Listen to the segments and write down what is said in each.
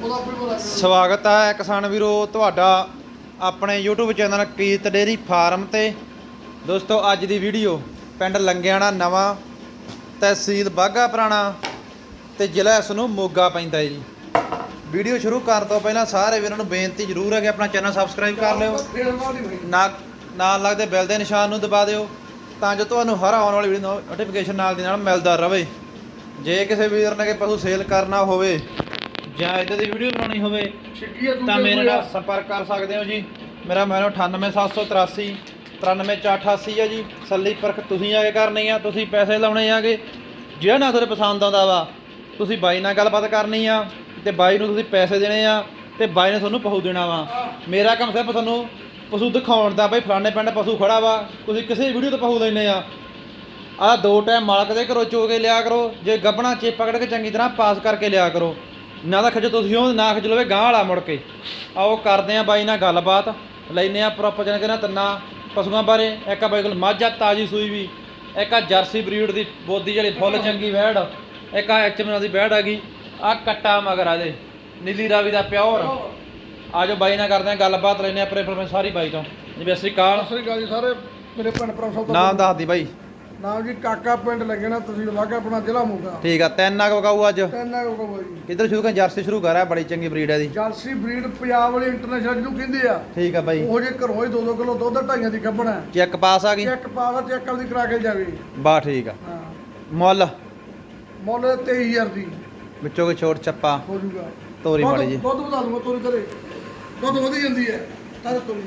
ਸਵਾਗਤ ਹੈ ਕਿਸਾਨ ਵੀਰੋ, ਤੁਹਾਡਾ ਆਪਣੇ YouTube channel Kirat dairy farm ਤੇ। ਦੋਸਤੋ, ਅੱਜ ਦੀ ਵੀਡੀਓ ਪਿੰਡ ਲੰਗਿਆਣਾ ਨਵਾਂ, ਤਹਿਸੀਲ ਬਾਗਾ ਪੁਰਾਣਾ ਤੇ ਜ਼ਿਲ੍ਹਾ ਇਸ ਨੂੰ ਮੋਗਾ ਪੈਂਦਾ ਜੀ। ਵੀਡੀਓ ਸ਼ੁਰੂ ਕਰਨ ਤੋਂ ਪਹਿਲਾਂ ਸਾਰੇ ਵੀਰਾਂ ਨੂੰ ਬੇਨਤੀ ਜ਼ਰੂਰ ਹੈ ਕਿ ਆਪਣਾ ਚੈਨਲ ਸਬਸਕ੍ਰਾਈਬ ਕਰ ਲਿਓ। ਨਾ ਨਾਲ ਲੱਗਦੇ ਬੈਲ ਦੇ ਨਿਸ਼ਾਨ ਨੂੰ ਦਬਾ ਦਿਓ ਤਾਂ ਜੋ ਤੁਹਾਨੂੰ ਹਰ ਆਉਣ ਵਾਲੀ ਵੀਡੀਓ ਨੋਟੀਫਿਕੇਸ਼ਨ ਨਾਲ ਦੀ ਨਾਲ ਮਿਲਦਾ ਰਹੇ ਜੇ ਕਿਸੇ ਵੀਰ ਨੇ ਕਿ ਪਸ਼ੂ ਸੇਲ ਕਰਨਾ ਹੋਵੇ ਜਾਂ ਇਦਾਂ ਦੀ ਵੀਡੀਓ ਬਣਾਉਣੀ ਹੋਵੇ ਆ ਤਾਂ ਮੇਰੇ ਨਾਲ ਸੰਪਰਕ ਕਰ ਸਕਦੇ ਹੋ ਜੀ। ਮੇਰਾ ਮੈਨੋ 98783 93488 ਹੈ ਜੀ। ਸੱਲੀ ਪਰਖ ਤੁਸੀਂ ਆ ਕੇ ਕਰਨੀ ਆ ਤੁਸੀਂ ਪੈਸੇ ਲਾਉਣੇ ਆਗੇ। ਜਿਹੜਾ ਨਾ ਤੁਹਾਡੇ ਪਸੰਦ ਆਉਂਦਾ ਵਾ ਤੁਸੀਂ ਬਾਈ ਨਾਲ ਗੱਲਬਾਤ ਕਰਨੀ ਆ ਤੇ ਬਾਈ ਨੂੰ ਤੁਸੀਂ ਪੈਸੇ ਦੇਣੇ ਆ ਤੇ ਬਾਈ ਨੇ ਤੁਹਾਨੂੰ ਪਸ਼ੂ ਦੇਣਾ ਵਾ। ਮੇਰਾ ਕੰਮ ਸਿਰਫ ਤੁਹਾਨੂੰ ਪਸ਼ੂ ਦਿਖਾਉਣ ਦਾ ਬਈ ਫਲਾਣੇ ਪਿੰਡ ਪਸ਼ੂ ਖੜਾ ਵਾ। ਤੁਸੀਂ ਕਿਸੇ ਵੀਡੀਓ ਤੋਂ ਪਸ਼ੂ ਲੈਣੇ ਆ। ਆ ਦੋ ਟਾਈਮ ਮਾਲਕ ਦੇ ਘਰੋਂ ਚੋ ਕੇ ਲਿਆ ਕਰੋ। ਜੇ ਗੱਬਣਾ ਚੇਪ ਪਕੜ ਕੇ ਚੰਗੀ ਤਰ੍ਹਾਂ ਪਾਸ ਕਰਕੇ ਲਿਆ ਕਰੋ। ਨਾ ਤਾਂ ਖਿੱਚ ਤੁਸੀਂ ਹੋ ਨਾ ਖਿੱਚ ਲਵੇ ਗਾਂ ਵਾਲਾ ਮੁੜ ਕੇ। ਆਓ ਕਰਦੇ ਆ ਬਾਈ ਨਾਲ ਗੱਲਬਾਤ। ਲੈਨੇ ਆ ਪ੍ਰੋਪਰ ਜਨ ਨਾ ਤਿੰਨਾਂ ਪਸ਼ੂਆਂ ਬਾਰੇ। ਇੱਕ ਆ ਬਾਈ ਕੋਲ ਮੱਝ ਆ ਤਾਜੀ ਸੂਈ ਵੀ। ਇੱਕ ਆ ਜਰਸੀ ਬਰੀਡ ਦੀ ਬੋਦੀ ਜਿਹੜੀ ਫੁੱਲ ਚੰਗੀ ਵਹਿੜ ਇੱਕ ਆ ਐਚਐਮ ਦੀ ਵਹਿੜ ਹੈਗੀ ਆ ਕੱਟਾ ਮਗਰ ਆ ਦੇ ਨੀਲੀ ਰਾਵੀ ਦਾ ਪਿਓਰ। ਆਜੋ ਬਾਈ ਨਾਲ ਕਰਦੇ ਆ ਗੱਲਬਾਤ ਲੈਨੇ ਆ ਆਪਣੇ ਸਾਰੀ ਬਾਈ ਤੋਂ। ਜੀ ਸ੍ਰੀ ਅਕਾਲ। ਸਤਿ ਸ੍ਰੀ ਅਕਾਲ ਜੀ ਸਾਰੇ। ਮੇਰੇ ਭੈਣ ਭਰਾ ਸਭ ਨਾਮ। ਦੱਸ ਦੀ ਬਾਈ। ਨਾਮ ਜੀ ਕਾਕਾ ਪਿੰਡ ਲੱਗਣਾ ਤੁਸੀਂ ਵਾਗਾ ਆਪਣਾ ਜ਼ਿਲ੍ਹਾ ਮੋਗਾ ਠੀਕ ਆ ਤਿੰਨ ਆ ਵਗਾਊ ਅੱਜ। ਤੈਨਾਂ ਕੋ ਬਾਈ ਕਿੱਧਰ ਸ਼ੁਰੂ ਕਰ ਜਰਸੀ ਸ਼ੁਰੂ ਕਰ ਆ ਬੜੀ ਚੰਗੀ ਬਰੀਡ ਹੈ ਦੀ ਜਰਸੀ ਬਰੀਡ ਪੰਜਾਬ ਵਾਲੀ ਇੰਟਰਨੈਸ਼ਨਲ ਜਿਹਨੂੰ ਕਹਿੰਦੇ ਆ। ਠੀਕ ਆ ਬਾਈ। ਉਹ ਜੇ ਘਰੋਂ ਹੀ 2-2 ਕਿਲੋ ਦੁੱਧ ਢਾਈਆਂ ਦੀ ਕੱਢਣਾ ਚੈੱਕ ਪਾਸ ਆ ਗਈ। ਚੈੱਕ ਪਾਵਾ ਚੈੱਕ ਆਪਦੀ ਕਰਾ ਕੇ ਜਾਵੇ। ਬਾ ਠੀਕ ਆ। ਹਾਂ। ਮੁੱਲ? ਮੁੱਲ 23000 ਦੀ। ਵਿੱਚੋਂ ਕੋਈ ਛੋਟ ਚੱਪਾ? ਹੋ ਜੂਗਾ। ਤੋਰੀ ਮਾੜੀ ਜੀ। ਦੁੱਧ ਵਧਾ ਦੂੰਗਾ ਤੋਰੀ ਕਰੇ। ਦੁੱਧ ਵਧੀ ਜਾਂਦੀ ਹੈ। ਤਾਂ ਤੋਰੀ।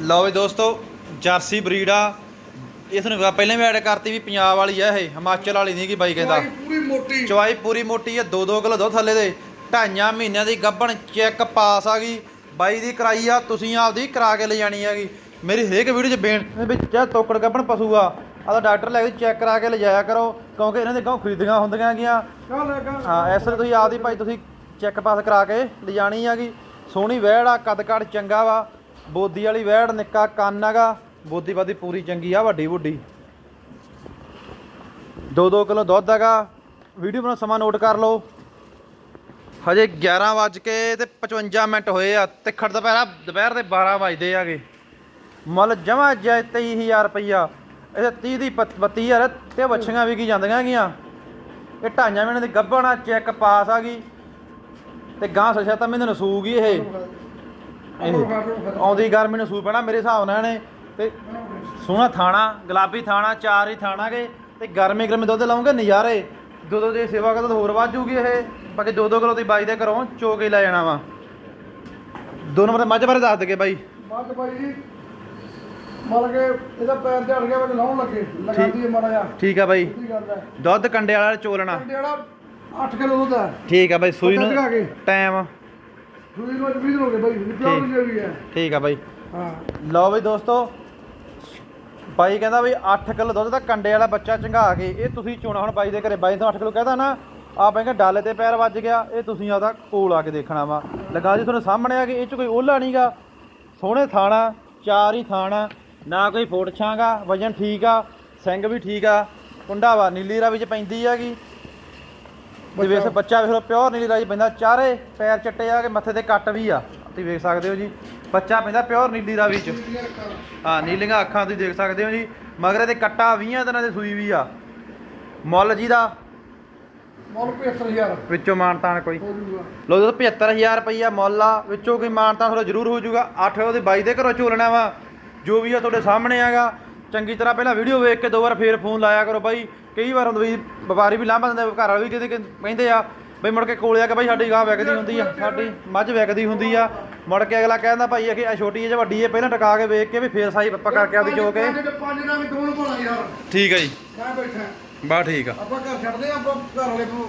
ਲਓ ਵੀ ਦੋਸਤੋ ਜਰਸੀ ਬਰੀਡ ਆ। ਇਸ ਨੂੰ ਪਹਿਲਾਂ ਵੀ ਐਡ ਕਰਤੀ ਵੀ ਪੰਜਾਬ ਵਾਲੀ ਆ ਇਹ ਹਿਮਾਚਲ ਵਾਲੀ ਨਹੀਂ ਕੀ ਬਾਈ ਕਹਿੰਦਾ। ਚਵਾਈ ਪੂਰੀ ਮੋਟੀ। ਚਵਾਈ ਪੂਰੀ ਮੋਟੀ ਆ 2-2 ਕਿਲੋ ਦੁੱਧ ਥੱਲੇ ਦੇ ਢਾਈਆਂ ਮਹੀਨਿਆਂ ਦੀ ਗੱਭਣ ਚੈੱਕ ਪਾਸ ਆ ਗਈ। ਬਾਈ ਦੀ ਕਰਾਈ ਆ ਤੁਸੀਂ ਆਪਦੀ ਕਰਾ ਕੇ ਲੈ ਜਾਣੀ ਹੈਗੀ। ਮੇਰੀ ਹਰੇਕ ਵੀਡੀਓ 'ਚ ਬੇਨ ਵਿੱਚ ਚਾਹ ਤੋਕੜ ਗੱਭਣ ਪਸ਼ੂ ਆ ਆਦਾ ਡਾਕਟਰ ਲੈ ਕੇ ਚੈੱਕ ਕਰਾ ਕੇ ਲਿਜਾਇਆ ਕਰੋ ਕਿਉਂਕਿ ਇਹਨਾਂ ਦੇ ਗਾਂ ਖਰੀਦੀਆਂ ਹੁੰਦੀਆਂ ਹੈਗੀਆਂ ਹਾਂ ਇਸ ਲਈ ਤੁਸੀਂ ਆਪਦੀ ਭਾਈ ਤੁਸੀਂ ਚੈੱਕ ਪਾਸ ਕਰਾ ਕੇ ਲਿਜਾਣੀ ਹੈਗੀ। ਸੋਹਣੀ ਵਹਿੜ ਆ ਕੱਦ ਕੱਦ ਚੰਗਾ ਵਾ। ਬੋਦੀ ਵਾਲੀ ਵਹਿੜ ਨਿੱਕਾ ਕੰਨ ਹੈਗਾ। ਬੋਦੀ ਬਾਦੀ ਪੂਰੀ ਚੰਗੀ ਆ, ਵੱਡੀ ਵੱਡੀ 2-2 ਕਿਲੋ ਦੁੱਧ ਹੈਗਾ। ਵੀਡੀਓ ਬਣਾ ਸਮਾਂ ਨੋਟ ਕਰ ਲਓ। ਹਜੇ 11 ਵੱਜ ਕੇ ਤੇ 55 ਮਿੰਟ ਹੋਏ ਆ। ਤੇ ਖੜ ਦੁਪਹਿਰਾ, ਦੁਪਹਿਰ ਦੇ 12 ਵਜਦੇ ਆਗੇ। ਮੁੱਲ ਜਮਾ ਜੈ 23000 ਰੁਪਈਆ। ਇਹ 30 ਦੀ 32000 ਤੇ ਬੱਚੀਆਂ ਵੀ ਕੀ ਜਾਂਦੀਆਂ ਹੈਗੀਆਂ ਇਹ ਢਾਈਆਂ ਮਹੀਨੇ ਦੀ ਗੱਭਣਾ, ਚੈੱਕ ਪਾਸ ਆ ਗਈ। ਤੇ ਗਾਂ ਸੱਚਾ ਤਾਂ ਮੈਨੂੰ ਨਸੂਗੀ ਇਹ। ਇਹ ਆਉਂਦੀ ਗਰਮੀ ਨੂੰ ਸੂ ਪੈਣਾ ਮੇਰੇ ਹਿਸਾਬ ਨਾਲ ਇਹਨੇ। ਤੇ ਸੋਹਣਾ ਥਾਣਾ ਗੁਲਾਬੀ ਥਾਣਾ ਚਾਰ ਹੀ ਥਾਣਾ ਕੇ ਤੇ ਗਰਮੀ ਗਰਮੀ ਦੁੱਧ ਲਾਉਂਗੇ ਨਜ਼ਾਰੇ। ਦੋ ਦੋ ਦੀ ਸੇਵਾ ਕਰਦਾ ਹੋਰ ਵੱਧ ਜੂਗੀ ਇਹ। ਬਾਕੀ ਦੋ ਦੋ ਕਿਲੋ ਦੀ ਬਾਈ ਦੇ ਘਰੋਂ ਚੋ ਕੇ ਲੈ ਜਾਣਾ ਵਾ। ਦੋ ਨੰਬਰ ਮੱਝ ਬਾਰੇ ਦੱਸ ਦਗੇ ਬਾਈ। ਮੱਝ ਬਾਈ ਜੀ ਮਲ ਕੇ ਇਹਦਾ ਪੈਰ ਝੜ ਗਿਆ ਵਿੱਚ ਲਾਉਣ ਲੱਗੇ। ਲਗਾਦੀ ਮਾੜਾ ਜਿਹਾ। ਠੀਕ ਆ ਬਾਈ। ਦੁੱਧ ਕੰਡੇ ਵਾਲਾ ਚੋਲਣਾ। ਜਿਹੜਾ 8 ਕਿਲੋ ਦੁੱਧ ਹੈ। ਠੀਕ ਆ ਬਾਈ ਸੂਈ ਨੂੰ ਟਾਈਮ। ਸੂਈ ਨੂੰ ਅੱਜ 20 ਦਿਨ ਹੋ ਗਏ ਬਾਈ। ਨਿਕਲ ਵੀ ਹੈ। ਠੀਕ ਆ ਬਾਈ। ਹਾਂ। ਲਓ ਬਈ ਦੋਸਤੋ ਬਾਈ ਕਹਿੰਦਾ ਵੀ 8 ਕਿਲੋ ਦੁੱਧ ਦਾ ਕੰਡੇ ਵਾਲਾ ਬੱਚਾ ਚੰਗਾ ਕੇ, ਇਹ ਤੁਸੀਂ ਚੋਣਾ ਹੁਣ ਬਾਈ ਦੇ ਘਰੇ, ਬਾਈ ਤੋਂ 8 ਕਿਲੋ ਕਹਦਾ ਨਾ ਆ ਬੈਂਗਾ ਡਾਲੇ ਤੇ ਪੈਰ ਵੱਜ ਗਿਆ, ਇਹ ਤੁਸੀਂ ਆਦਾ ਕੋਲ ਆ ਕੇ ਦੇਖਣਾ ਵਾ। ਲਗਾ ਜੀ ਤੁਹਾਨੂੰ ਸਾਹਮਣੇ ਆ ਕਿ ਇਹ ਚ ਕੋਈ ਓਲਾ ਨਹੀਂਗਾ ਸੋਹਣੇ ਥਾਣਾ ਚਾਰ ਹੀ ਥਾਣਾ ਨਾ ਕੋਈ ਫੋਟ ਛਾਂਗਾ ਵਜਨ ਠੀਕ ਆ, ਸਿੰਘ ਵੀ ਠੀਕ ਆ, ਕੁੰਡਾ ਵਾ, ਨੀਲੀ ਰਾਵੀ ਚ ਪੈਂਦੀ ਹੈਗੀ। ਤੇ ਵੇਖ, ਬੱਚਾ ਵੇਖ ਲਓ, ਪਿਓਰ ਨੀਲੀ ਰਾਵੀ ਪੈਂਦਾ, ਚਾਰੇ ਪੈਰ ਚੱਟੇ ਆ ਕੇ ਮੱਥੇ ਤੇ ਕੱਟ ਵੀ ਆ। ਤੁਸੀਂ ਵੇਖ ਸਕਦੇ ਹੋ ਜੀ। ਬੱਚਾ ਪੈਂਦਾ ਪਿਓਰ ਨੀਲੀ ਰਾਵੀ ਚ। ਹਾਂ ਨੀਲੀਆਂ ਅੱਖਾਂ ਤੁਸੀਂ ਦੇਖ ਸਕਦੇ ਹੋ ਜੀ। ਮਗਰ ਇਹਦੇ ਕੱਟਾ 20 ਦਿਨਾਂ ਦੀ ਸੂਈ ਵੀ ਆ। ਮੁੱਲ ਜੀ ਦਾ? ਮੁੱਲ 75000 ਵਿੱਚੋਂ ਮਾਨਤਾਨ ਕੋਈ। ਲੋ ਜਦੋਂ 75000 ਰੁਪਈਆ ਮੁੱਲ ਆ। ਵਿੱਚੋਂ ਕੋਈ ਮਾਨਤਾਨ ਥੋੜਾ ਜ਼ਰੂਰ ਹੋ ਜਾਊਗਾ 8 ਉਹਦੇ ਬਾਈ ਦੇ ਘਰੋਂ ਝੋਲਣਾ ਵਾ। ਜੋ ਵੀ ਆ ਤੁਹਾਡੇ ਸਾਹਮਣੇ ਆਗਾ ਚੰਗੀ ਤਰ੍ਹਾਂ ਪਹਿਲਾਂ ਵੀਡੀਓ ਵੇਖ ਕੇ ਦੋ ਵਾਰ ਫੇਰ ਫੋਨ ਲਾਇਆ ਕਰੋ ਬਾਈ। ਕਈ ਵਾਰ ਹੁੰਦਾ ਵੀ ਵਪਾਰੀ ਵੀ ਲਾਂਭਾ ਦਿੰਦੇ ਘਰ ਵਾਲੇ ਵੀ ਕਿਤੇ ਕਹਿੰਦੇ ਆ। ਬਈ ਮੁੜ ਕੇ ਕੋਲੇ ਆ ਕੇ ਬਾਈ ਸਾਡੀ ਗਾਂ ਵਿਕਦੀ ਹੁੰਦੀ ਆ। ਸਾਡੀ ਮੱਝ ਵਿਕਦੀ ਹੁੰਦੀ ਆ। ਮੁੜ ਕੇ ਅਗਲਾ ਕਹਿੰਦਾ ਭਾਈ ਇਹ ਆ ਛੋਟੀ ਹੈ ਜਾਂ ਵੱਡੀ ਹੈ ਪਹਿਲਾਂ ਟਕਾ ਕੇ ਵੇਖ ਕੇ ਵੀ ਫੇਰ ਸਾਈ ਪੱਕਾ ਕਰਕੇ ਕੇ। ਪੰਜ ਨਾਲ ਵੀ ਭਲਾ ਯਾਰ। ਠੀਕ ਹੈ ਜੀ। ਮੈਂ ਬੈਠਾ। ਬਾ ਠੀਕ ਆ। ਆਪਾਂ ਘਰ ਛੱਡਦੇ ਆ ਆਪਾਂ ਘਰ ਵਾਲੇ ਨੂੰ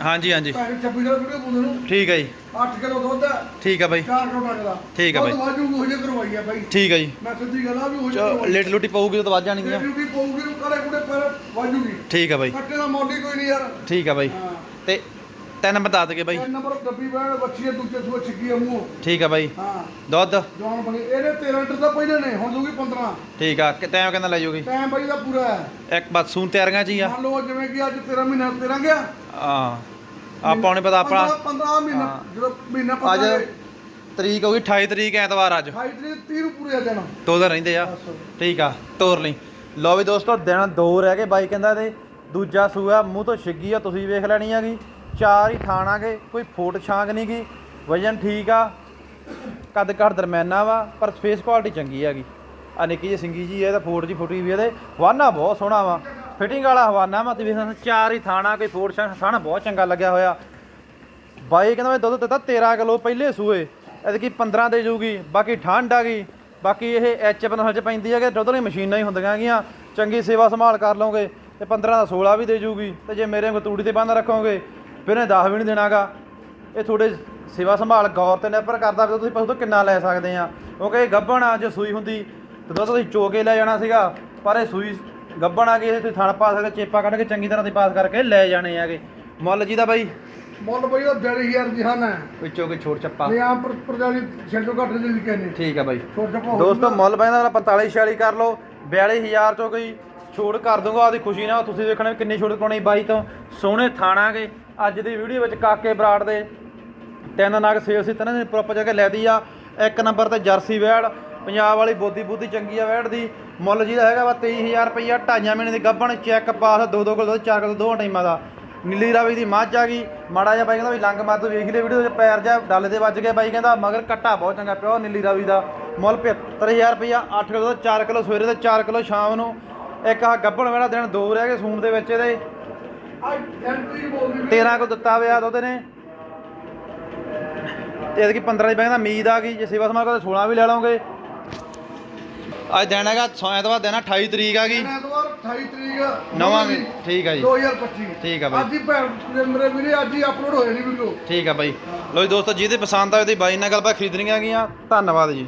ਹਾਂਜੀ ਹਾਂਜੀ। ਭਾਵੇਂ 26 ਦਾ ਵੀਡੀਓ ਪਾਉਂਦੇ ਨੂੰ। ਠੀਕ ਹੈ ਜੀ। 8 ਕਿਲੋ ਦੁੱਧ ਠੀਕ ਆ ਬਾਈ। 4 ਕਿਲੋ ਟੱਕਦਾ ਠੀਕ ਆ ਬਾਈ। ਵਾਜੂ ਉਹ ਜੇ ਕਰਵਾਈ ਆ ਬਾਈ। ਠੀਕ ਹੈ ਜੀ। ਮੈਂ ਸਿੱਧੀ ਗੱਲ ਆ ਵੀ ਉਹ ਜੇ ਕਰਵਾਈ। ਲੇਟ ਲੁੱਟੀ ਪਊਗੀ ਤਾਂ ਵੱਧ ਜਾਣਗੀਆਂ। ਡਿਊਟੀ ਪਊਗੀ ਨੂੰ ਕੜੇ ਕੁੜੇ ਪਰ ਵਾਜੂਗੀ ਠੀਕ ਆ ਬਾਈ। ਕੱਟੇ ਦਾ ਮੋਢੀ ਕੋਈ ਨਹੀਂ ਯਾਰ। ਠੀਕ ਆ ਬਾਈ। ਤੇ ਤਿੰਨ ਬਤਾ ਦਗੇ ਬਾਈ। ਤਿੰਨ ਨੰਬਰ ਡੱਬੀ ਬੈਣ ਬੱਚੀ ਦੂਜੇ ਸੂਏ ਛਿੱਕੀ ਆ ਮੂੰਹ ਠੀਕ ਆ ਬਾਈ। ਹਾਂ। ਦੁੱਧ? ਜਵਾਨ ਬਣੀ। ਇਹਨੇ 13 ਲੀਟਰ ਦਾ ਪਹਿਲੇ ਨੇ ਹੁਣ ਦੂਗੀ 15 ਠੀਕ ਆ ਕਿ ਟਾਈਮ ਕਹਿੰਦਾ ਲੈ ਜੂਗੀ? ਟਾਈਮ ਬਾਈ ਦਾ ਪੂਰਾ ਹੈ। ਇੱਕ ਬਸ ਸੂਨ ਤਿਆਰੀਆਂ ਚ ਹੀ ਆ। ਮੰਨ ਲਓ ਜਿਵੇਂ ਕਿ ਅੱਜ 13 ਮਹੀਨਾ 13 ਗਿਆ। ਹਾਂ। ਆਪਾਂ ਨੂੰ ਪਤਾ ਆਪਣਾ 15 ਮਹੀਨਾ ਹਾਂ। ਜਦੋਂ ਮਹੀਨਾ ਅੱਜ ਪਤਾ ਤਰੀਕ ਹੋ ਗਈ 28 ਤਰੀਕ ਐਤਵਾਰ ਅੱਜ। 28 ਤਰੀਕ 30 ਨੂੰ ਪੂਰੇ ਆ ਜਾਣਾ ਦੋ ਦਿਨ ਰਹਿੰਦੇ ਆ। ਠੀਕ ਆ ਤੋਰ ਲਈ। ਲਓ ਵੀ ਦੋਸਤੋ ਦਿਨ ਦੋ ਰਹਿ ਗਏ। ਬਾਈ ਕਹਿੰਦਾ ਤੇ ਦੂਜਾ ਸੂਆ ਮੂੰਹ ਤੋਂ ਛਿੱਗੀ ਆ ਤੁਸੀਂ ਵੇਖ ਲੈਣੀ ਹੈਗੀ। ਚਾਰ ਹੀ ਥਾਣਾਗੇ ਕੋਈ ਫੋਟ ਛਾਂਗ ਨਹੀਂ ਗੀ ਵਜਨ ਠੀਕ ਆ, ਕੱਦ ਘੱਟ ਦਰਮਿਆਨਾ ਵਾ, ਪਰ ਫੇਸ ਕੁਆਲਿਟੀ ਚੰਗੀ ਹੈਗੀ ਆ ਨਿੱਕੀ ਜਿਹੀ ਸਿੰਗੀ ਜੀ ਇਹ ਤਾਂ ਫੋਟ ਜੀ ਫੁੱਟੀ ਵੀ ਇਹਦੇ ਹਵਾਨਾ ਬਹੁਤ ਸੋਹਣਾ ਵਾ। ਫਿਟਿੰਗ ਵਾਲਾ ਹਵਾਨਾ ਵਾ ਤੇ ਚਾਰ ਹੀ ਥਾਣਾ ਕੋਈ ਫੋਟ ਛਾਂਗ ਸਾਣਾ ਬਹੁਤ ਚੰਗਾ ਲੱਗਿਆ ਹੋਇਆ। ਬਾਈ ਕਹਿੰਦਾ ਮੈਂ ਦੁੱਧ ਦਿੱਤਾ 13 ਕਿਲੋ ਪਹਿਲੇ ਸੂਏ, ਐਤਕੀ 15 ਦੇ ਜੂਗੀ, ਬਾਕੀ ਠੰਡ ਆ ਗਈ। ਬਾਕੀ ਇਹ ਐਚ ਨਸਲ ਚ ਪੈਂਦੀ ਹੈ ਕਿ ਦੁੱਧ ਵਾਲੀ ਮਸ਼ੀਨਾਂ ਹੀ ਹੁੰਦੀਆਂ ਹੈਗੀਆਂ ਚੰਗੀ ਸੇਵਾ ਸੰਭਾਲ ਕਰ ਲਓਗੇ ਤੇ 15 ਦਾ 16 ਵੀ ਦੇ ਜੂਗੀ। ਤੇ ਜੇ ਮੇਰੇ ਵਾਂਗੂ ਤੂੜੀ ਤੇ ਬੰਦ ਰੱਖੋਗੇ ਫਿਰ ਇਹ 10 ਵੀ ਨਹੀਂ ਦੇਣਾਗਾ। ਇਹ ਥੋੜੇ ਸੇਵਾ ਸੰਭਾਲ ਗੌਰ ਤੇ ਨਿਰਭਰ ਕਰਦਾ ਵੀ ਤੁਸੀਂ ਪਸ਼ੂ ਤੋਂ ਕਿੰਨਾ ਲੈ ਸਕਦੇ ਆ। ਕਿਉਂਕਿ ਇਹ ਗੱਭਣ ਆ ਜੇ ਸੂਈ ਹੁੰਦੀ ਤੇ ਦੁੱਧ ਤੁਸੀਂ ਚੋ ਕੇ ਲੈ ਜਾਣਾ ਸੀਗਾ ਪਰ ਇਹ ਸੂਈ ਗੱਭਣ ਆ ਗਈ ਇਹ ਤੁਸੀਂ ਥਣ ਪਾ ਸਕਦੇ ਚੇਪਾ ਕੱਢ ਕੇ ਚੰਗੀ ਤਰ੍ਹਾਂ ਦੀ ਪਾਸ ਕਰਕੇ ਲੈ ਜਾਣੇ ਹੈਗੇ ਮੁੱਲ ਜੀ ਦਾ ਬਾਈ? ਮੁੱਲ ਬਈ ਉਹ 12000 ਜਹਾਨ ਹੈ ਵਿੱਚੋਂ ਕੋਈ ਛੋਟ ਚੱਪਾ? ਨੇ ਆਮ ਪ੍ਰਜਾਲੀ ਛੇਟੋ ਘੱਟ ਦੇ ਲਿਖੇ ਨੇ। ਠੀਕ ਆ ਬਾਈ। ਛੋਟ ਛਪਾ ਦੋਸਤੋ ਮੁੱਲ ਪੈਂਦਾ ਵਾਲਾ 45 46 ਕਰ ਲਓ 42000 ਚੋਂ ਕੋਈ ਛੋਟ ਕਰ ਦੂੰਗਾ ਉਹਦੀ ਖੁਸ਼ੀ ਨਾਲ। ਤੁਸੀਂ ਦੇਖਣਾ ਵੀ ਕਿੰਨੀ ਛੋਟ ਪਾਉਣੀ ਬਾਈ ਤੋਂ। ਸੋਹਣੇ ਥਾਣਾਗੇ ਅੱਜ ਦੀ ਵੀਡੀਓ ਵਿੱਚ ਕਾਕੇ ਬਰਾੜ ਦੇ ਤਿੰਨ ਨਾਗ ਸੇਲ ਸੀ ਤਿੰਨਾਂ ਦੀ ਪ੍ਰੋਪਰ ਜਗ੍ਹਾ ਲੈਦੀ ਆ। ਇੱਕ ਨੰਬਰ ਤੇ ਜਰਸੀ ਵੈੜ ਪੰਜਾਬ ਵਾਲੀ ਬੋਦੀ ਬੁੱਧੀ ਚੰਗੀ ਆ ਵੈੜ ਦੀ। ਮੁੱਲ ਜਿਹਦਾ ਹੈਗਾ ਵਾ 23000 ਰੁਪਈਆ, ਢਾਈਆਂ ਮਹੀਨੇ ਦੀ ਗੱਭਣ ਚੈੱਕ ਪਾਸ ਦੋ ਦੋ ਕੋਲ ਦੋ, ਚਾਰ ਕੋਲ ਦੋ ਟਾਈਮਾਂ ਦਾ। ਨੀਲੀ ਰਾਵੀ ਦੀ ਮੱਝ ਆ ਗਈ। ਮਾੜਾ ਜਿਹਾ ਬਾਈ ਕਹਿੰਦਾ ਵੀ ਲੰਗ ਮਾਰ ਤੂੰ ਵੇਖ ਲਈ ਵੀਡੀਓ ਚ ਪੈਰ ਜਾ ਡੱਲ ਦੇ ਵੱਜ ਗਿਆ ਬਾਈ ਕਹਿੰਦਾ, ਮਗਰ ਕੱਟਾ ਬਹੁਤ ਚੰਗਾ ਪਿਓ ਨੀਲੀ ਰਾਵੀ ਦਾ। ਮੁੱਲ 75000 ਰੁਪਈਆ 8 ਕਿਲੋ ਦਾ 4 ਕਿਲੋ ਸਵੇਰੇ ਤੇ 4 ਕਿਲੋ ਸ਼ਾਮ ਨੂੰ। ਇੱਕ ਆ ਗੱਭਣ ਵੇੜਾ ਦਿਨ ਦੋ ਰਹਿ ਗਏ ਸੂਣ ਦੇ ਵਿੱਚ ਇਹਦੇ। ਅੱਜ ਐਂਟਰੀ ਬੋਲਦੀ 13 ਕੋ ਦਿੱਤਾ ਹੋਇਆ ਦੁੱਧ ਨੇ ਤੇ ਇਹਦੀ 15 ਦੀ ਬੈਂਕ ਦਾ ਉਮੀਦ ਆ ਗਈ ਜੇ ਸੇਵਾ ਸਮਾਂ ਕੋ 16 ਵੀ ਲੈ ਲਓਗੇ। ਅੱਜ ਦਿਨ ਹੈਗਾ ਐਤਵਾਰ ਦਿਨ ਆ 28 ਤਰੀਕ ਆ ਗਈ। ਐਤਵਾਰ 28 ਤਰੀਕ ਨਵਾਂ ਠੀਕ ਆ ਜੀ। 2025 ਠੀਕ ਆ ਬਾਈ। ਅੱਜ ਹੀ ਭੈਣ ਮੇਰੇ ਵੀਰੇ ਅੱਜ ਹੀ ਅਪਲੋਡ ਹੋਏ ਨਹੀਂ ਵੀਡੀਓ। ਠੀਕ ਆ ਬਾਈ। ਲੋ ਜੀ ਦੋਸਤੋ ਜਿਹਦੇ ਪਸੰਦ ਆਏ ਤੇ ਬਾਈ ਨਾਲ ਗੱਲਬਾਤ ਖਰੀਦਣੀਆਂ ਗਈਆਂ। ਧੰਨਵਾਦ ਜੀ।